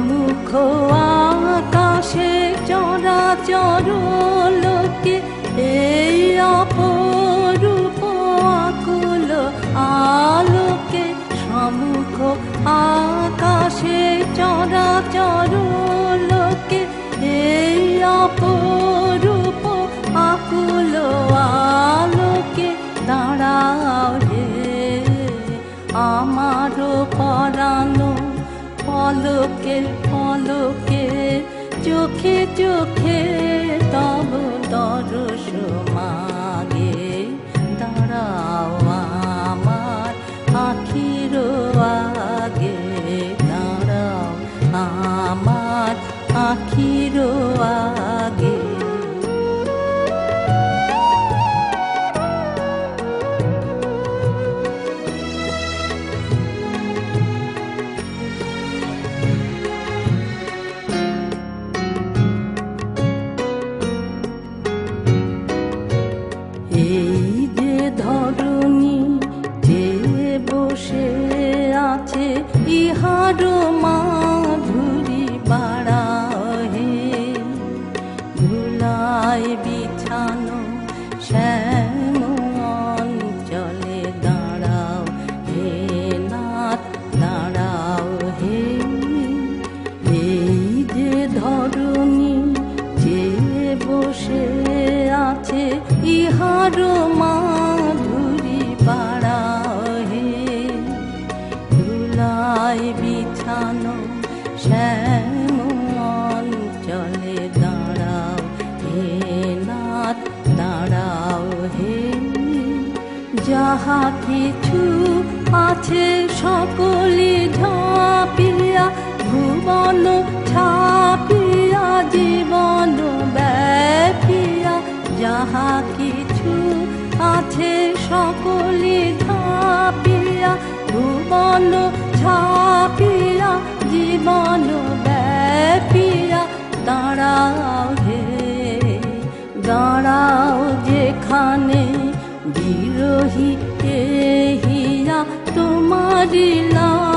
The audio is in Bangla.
মুখ আকাশে চরা চর লোকে এই অপরূপ আকুল আলোকে সমুখ আকাশে চড়া চর লোকে এই অপরূপ আকুল আলোকে দাঁড়াও রে, আমার পরানো পলকে পলকে চোখে চোখে তব ইহার মাধুরী শ্যাম দাঁড়াও হে নাথ, দাঁড়াও হে। যাহা কিছু আছে সকলে ঝাঁপিয়া, ভুবন ছাপিয়া জীবন ব্যাপিয়া, যাহা আছে সকলে ধাপিলা ভুবন ছাপিয়া জীবন ব্যাপিলা। দাঁড়াও হে দাঁড়াও যেখানে বিরোহী হিয়া তোমারি লাগিয়া